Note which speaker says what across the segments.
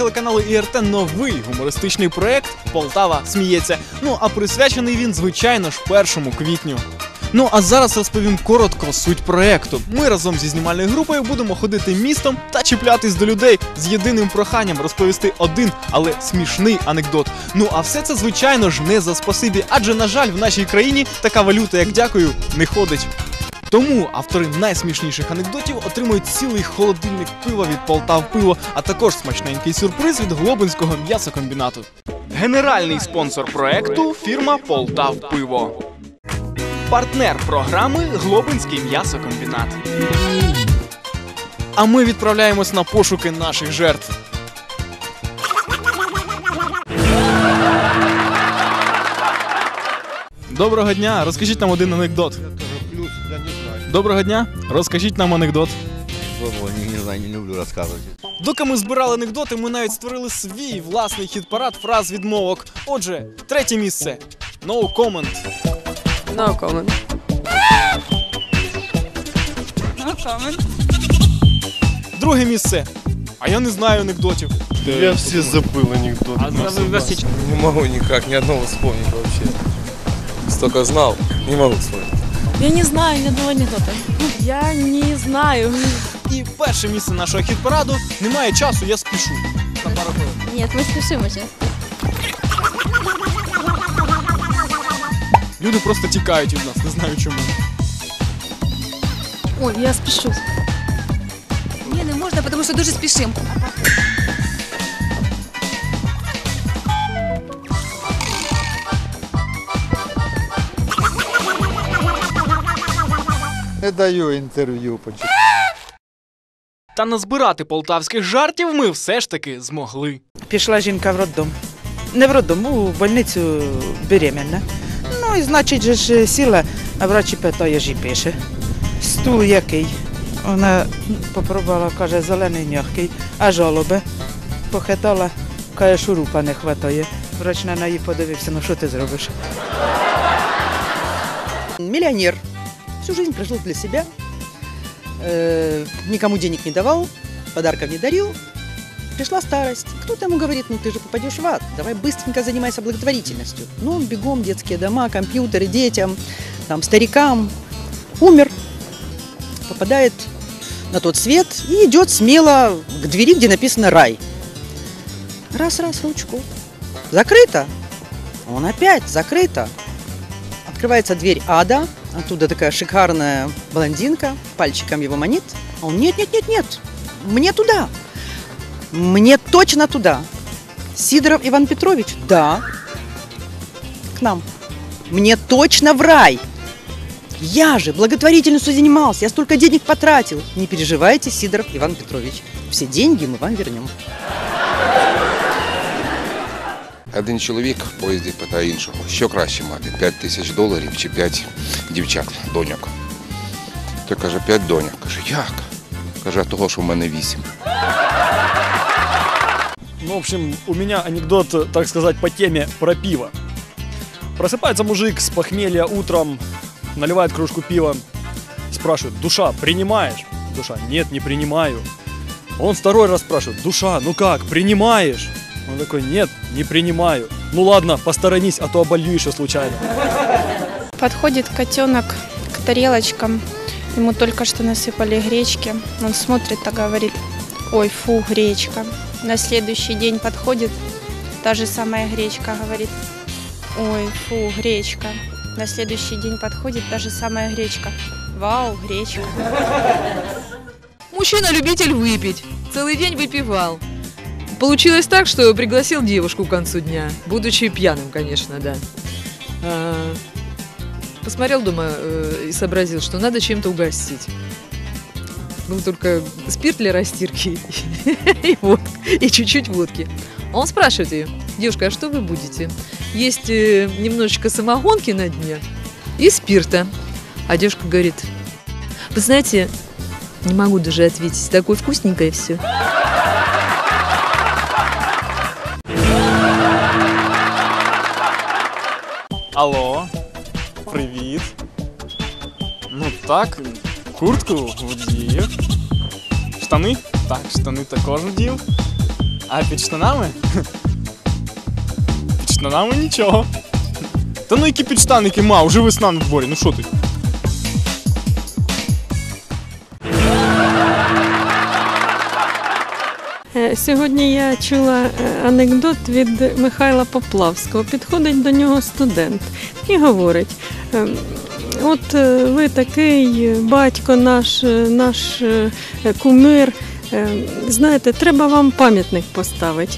Speaker 1: телеканалу ІРТ новий гумористичний проект Полтава сміється. Ну а присвячений він, звичайно ж, першому квітню. Ну а зараз розповім коротко суть проекту. Ми разом зі знімальною групою будемо ходити містом та чіплятись до людей з єдиним проханням розповісти один, але смішний анекдот. Ну а все це, звичайно ж, не за спасибі, адже, на жаль, в нашій країні така валюта, як дякую, не ходить. Тому автори найсмішніших анекдотів отримують цілий холодильник пива від Полтав пиво, а також смачненький сюрприз від Глобинського м'ясокомбінату. Генеральний спонсор проекту фірма Полтав Пиво. Партнер програми Глобинський м'ясокомбінат. А ми відправляємось на пошуки наших жертв. Доброго дня, розкажіть нам один анекдот. Доброго дня, розкажіть нам анекдот.
Speaker 2: Ой, не, не знаю, не люблю рассказывать.
Speaker 1: Доки ми збирали анекдоти, ми навіть створили свій власний хіт-парад фраз відмовок. Отже, третє місце. No comment.
Speaker 3: No comment.
Speaker 1: Друге місце. А я не знаю анекдотів.
Speaker 4: Я все забыл анекдоты.
Speaker 1: А за- за-
Speaker 5: Не могу никак ни одного вспомнить вообще. Столько знал, не могу вспомнить.
Speaker 3: Я не знаю ни одного анекдота. Я не знаю.
Speaker 1: І перше місце нашого хіт-параду. Немає часу, я спішу. На пару хвилин.
Speaker 6: Нет, мы спешим сейчас.
Speaker 1: Люди просто тікають від нас, не знаю чому.
Speaker 3: Ой, я спешу.
Speaker 7: Ні, не можна, тому що дуже спішимо.
Speaker 2: Не даю интервью, почему.
Speaker 1: Та назбирати полтавських жартів ми все ж таки змогли.
Speaker 8: Пішла жінка в роддом. Не в роддом, у больницю беременна. Ну і значить же ж сіла, а врач і питає, ж і пише. Стул який? Вона попробувала, каже, зелений м'який, а жолоби. Похитала, каже, шурупа не хватає. Врач на неї подивився, ну що ти зробиш?
Speaker 9: Миллионер. Всю жизнь прожил для себя. Э, никому денег не давал, подарков не дарил. Пришла старость. Кто-то ему говорит, ну ты же попадешь в ад, давай быстренько занимайся благотворительностью. Ну, он бегом, детские дома, компьютеры детям, там, старикам. Умер. Попадает на тот свет и идет смело к двери, где написано «рай». Раз-раз, ручку. Закрыто. Он опять закрыто. Открывается дверь ада, оттуда такая шикарная блондинка, пальчиком его манит. А он, нет, нет, нет, нет, мне туда, мне точно туда. Сидоров Иван Петрович, да, к нам. Мне точно в рай. Я же благотворительностью занимался, я столько денег потратил. Не переживайте, Сидоров Иван Петрович. Все деньги мы вам вернем
Speaker 5: Один чоловік в поїзді питає іншого, що краще мати, 5 тисяч доларів чи 5 дівчат, доньок. Той каже, 5 доньок. Каже, як? Каже, а того, що в мене 8.
Speaker 4: Ну, в общем, у меня анекдот, так сказать, по теме про пиво. Просыпается мужик с похмелья утром, наливает кружку пива, спрашивает, душа, принимаешь? Душа, нет, не принимаю. Он второй раз спрашивает, душа, ну как, принимаешь? Он такой, нет, не принимаю. Ну ладно, посторонись, а то оболью еще случайно.
Speaker 6: Подходит котенок к тарелочкам. Ему только что насыпали гречки. Он смотрит и говорит, ой, фу, гречка. На следующий день подходит та же самая гречка, говорит, ой, фу, гречка. На следующий день подходит та же самая гречка. Вау, гречка.
Speaker 3: Мужчина-любитель выпить. Целый день выпивал. Получилось так, что пригласил девушку к концу дня. Будучи пьяным, конечно, да. А, посмотрел дома э, и сообразил, что надо чем-то угостить. Был только спирт для растирки и, вот, и чуть-чуть водки. Он спрашивает ее, девушка, а что вы будете? Есть э, немножечко самогонки на дне и спирта. А девушка говорит, вы знаете, не могу даже ответить, такое вкусненькое все.
Speaker 1: Алло, привіт. Ну так, куртку вдів. Штани? Так, штани також вдів. А під штанами? Під штанами нічого. Та ну які підштаники, ма, уже весна на дворі, ну що ти?
Speaker 10: Сьогодні я чула е, анекдот від Михайла Поплавського. Підходить до нього студент і говорить: ем, от е, ви такий батько наш, е, наш кумир. е, Знаєте, треба вам пам'ятник поставити.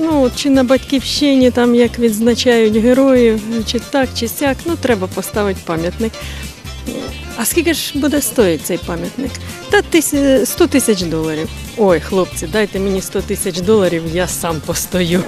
Speaker 10: Ну, чи на батьківщині, там як відзначають героїв, чи так, чи сяк, ну треба поставити пам'ятник. А скільки ж буде стоїти цей пам'ятник? Та тисяч, 100 тисяч доларів. Ой, хлопці, дайте мені 100 тисяч доларів, я сам постою.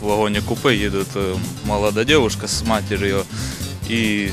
Speaker 11: В вагоне купе едет э, молодая девушка с матерью и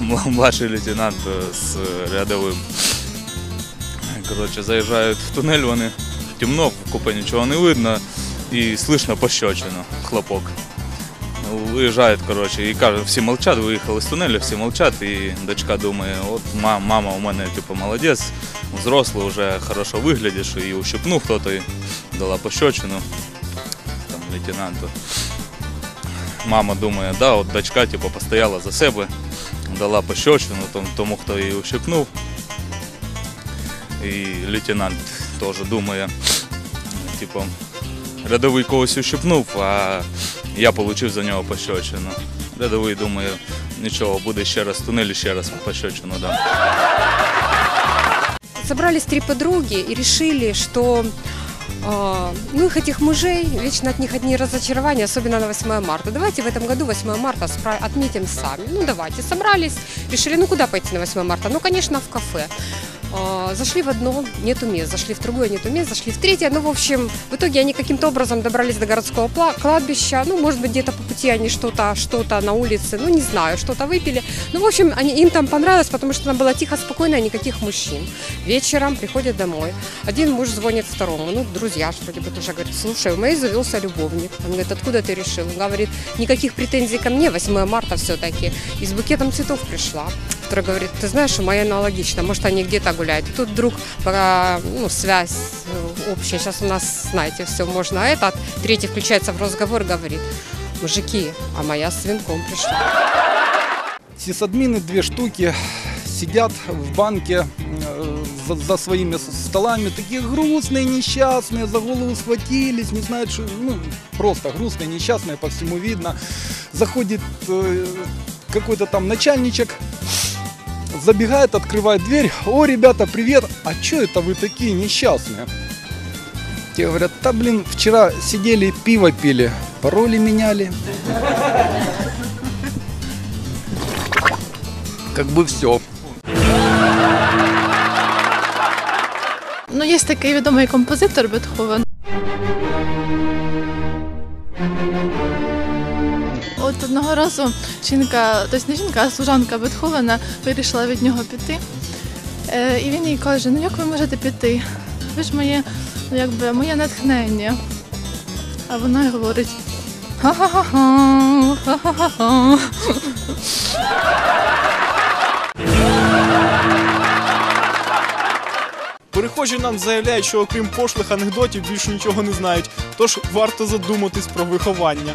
Speaker 11: м- младший лейтенант э, с э, рядовым. Короче, заезжают в туннель, вони темно, в купе ничего не видно, и слышно пощечину, хлопок. Уезжает, короче, и кажуть, всі молчат, виїхали з туннеля, всі молчат, і дочка думає, от ма- мама у мене типу молодець, взрослий, вже хорошо виглядиш, і ущипнув хто-то і дала пощечину там, лейтенанту. Мама думає, да, от дочка типу, постояла за себе, дала пощечину тому, тому хто її ущипнув. І лейтенант теж думає, типу, рядовий когось ущипнув, а я отримав за нього пощечину. Рядовий думає, нічого, буде ще раз в тунелі, ще раз пощечину дам.
Speaker 12: Собрались три подруги и решили, что э, ну их этих мужей, вечно от них одни разочарования, особенно на 8 марта. Давайте в этом году 8 марта спра- отметим сами. Ну давайте, собрались, решили, ну куда пойти на 8 марта? Ну, конечно, в кафе. Э, Зашли в одно, нету мест, зашли в другое, нету мест, зашли в третье. Ну, в общем, в итоге они каким-то образом добрались до городского кладбища. Ну, может быть, где-то по пути они что-то что на улице, ну, не знаю, что-то выпили. Ну, в общем, они, им там понравилось, потому что там было тихо, спокойно, никаких мужчин. Вечером приходят домой. Один муж звонит второму, ну, друзья, вроде бы тоже, говорит, слушай, у моей завелся любовник. Он говорит, откуда ты решил? Он говорит, никаких претензий ко мне, 8 марта все-таки. И с букетом цветов пришла. Второй говорит, ты знаешь, у моей аналогично, может, они где-то гуляют. И тут вдруг про, ну, связь э, общая, сейчас у нас, знаете, все можно. А этот, третий включается в разговор, говорит, мужики, а моя с венком пришла.
Speaker 13: Сисадмины две штуки сидят в банке э, за, за своими столами, такие грустные, несчастные, за голову схватились, не знают, что, ну, просто грустные, несчастные, по всему видно. Заходит э, какой-то там начальничек, забегает, открывает дверь, о, ребята, привет, а что это вы такие несчастные? Те говорят, да блин, вчера сидели, пиво пили, пароли меняли. Как бы все.
Speaker 14: Ну, є такий відомий композитор Бетховен. Одного разу жінка, тобто не жінка, а служанка Бетховена вирішила від нього піти. Е, і він їй каже: ну як ви можете піти? Ви ж моє, ну якби моє натхнення. А вона й говорить. Ха-ха-ха-ха.
Speaker 1: Перехожі нам заявляють, що окрім пошлих анекдотів більше нічого не знають, тож варто задуматись про виховання.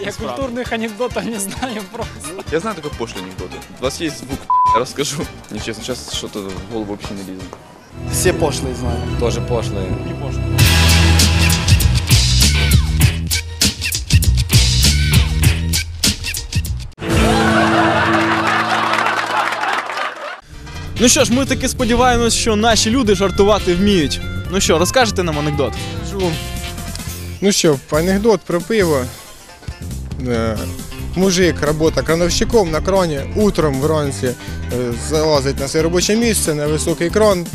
Speaker 4: Я культурных анекдотов не знаю просто.
Speaker 15: Я знаю только пошлые анекдоты. У вас есть звук, я расскажу. Нечестно, сейчас что-то в голову вообще не лезет.
Speaker 16: Все пошлые знаю.
Speaker 15: Тоже пошлые.
Speaker 1: Ну що ж, ми таки сподіваємось, що наші люди жартувати вміють. Ну що, розкажете нам анекдот?
Speaker 17: Ну що, анекдот про пиво. Е, Мужик, робота крановщиком на крані, утром вранці е, залазить на своє робоче місце, на високий кран,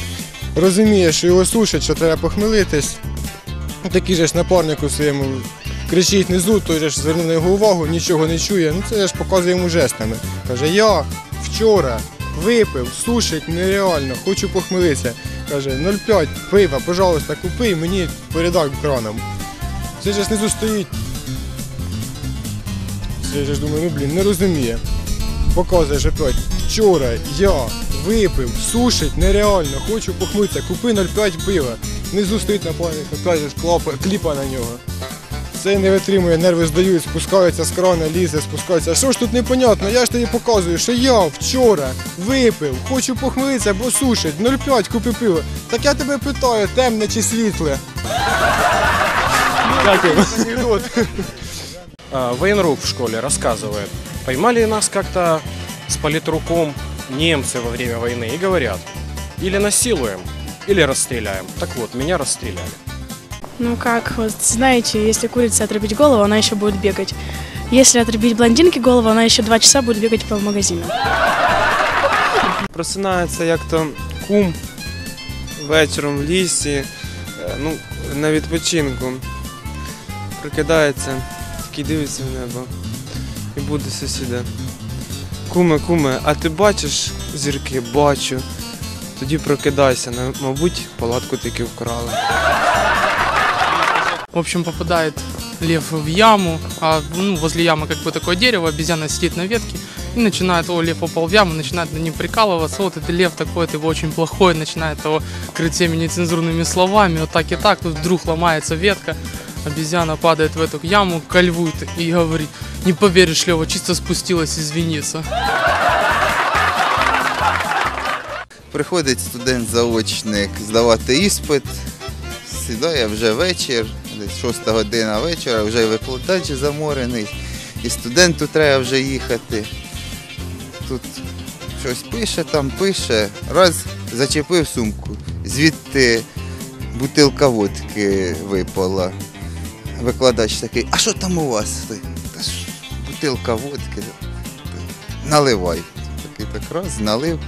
Speaker 17: розуміє, що його сушить, що треба похмелитись. Такий же ж напарнику своєму кричить внизу, той же ж звернув на його увагу, нічого не чує. Ну це ж показує йому жестами. Каже, я вчора випив, сушить нереально, хочу похмелитися. Каже, 0,5 пива, пожалуйста, купи мені передай краном. Це ж знизу стоїть. Це ж думаю, ну блін, не розуміє. Показує ж опять. Вчора я випив, сушить нереально, хочу похмитися, купи 0,5 пива. внизу стоїть напарник, каже, клапа, кліпа на нього. Цей не витримує, нерви здають, спускається з крана, лізе, спускається. А що ж тут непонятно? Я ж тобі показую, що я вчора випив, хочу похмелитися, бо сушить, 0,5 купи пиво. Так я тебе питаю, темне чи світле?
Speaker 1: Дякую.
Speaker 17: Анекдот.
Speaker 18: А, Военрук в школе рассказывает. Поймали нас как-то с политруком немцы во время войны и говорят, или насилуем, или расстреляем. Так вот, меня расстреляли.
Speaker 19: Ну как, вот знаете, если курице отрубить голову, она еще будет бегать. Если отрубить блондинке голову, она еще два часа будет бегать по магазину.
Speaker 20: Просинається як то кум вечором в лісі, е, ну, на відпочинку. Прокидається, такий дивиться в небо і буде сусіда. Куме, куме, а ти бачиш зірки? Бачу. Тоді прокидайся, на- мабуть, палатку таки вкрали.
Speaker 21: В общем, попадает лев в яму, а ну, возле ямы как бы такое дерево, обезьяна сидит на ветке и начинает, о, лев попал в яму, начинает над ним прикалываться, вот это лев такой, ты очень плохой, начинает его крыть всеми нецензурными словами, вот так и так, тут вдруг ломается ветка, обезьяна падает в эту яму ко льву и говорит, не поверишь, Лева, чисто спустилась извиниться.
Speaker 22: Приходить студент-заочник здавати іспит, сідає вже вечір, десь 6 година вечора, вже викладач заморений, і студенту треба вже їхати. Тут щось пише, там пише, раз зачепив сумку, звідти бутилка водки випала. Викладач такий, а що там у вас? Та ж бутилка водки. Наливай. Такий так раз, налив.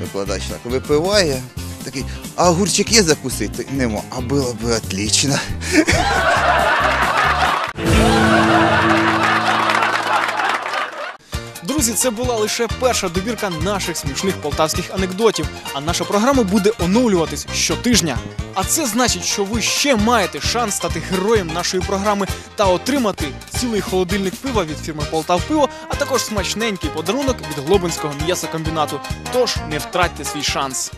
Speaker 22: Викладач так випиває. Такий, а огурчик є закусити? Нема. А було б отлично.
Speaker 1: Друзі, це була лише перша добірка наших смішних полтавських анекдотів. А наша програма буде оновлюватись щотижня. А це значить, що ви ще маєте шанс стати героєм нашої програми та отримати цілий холодильник пива від фірми Полтав Пиво, а також смачненький подарунок від Глобинського м'ясокомбінату. Тож не втратьте свій шанс.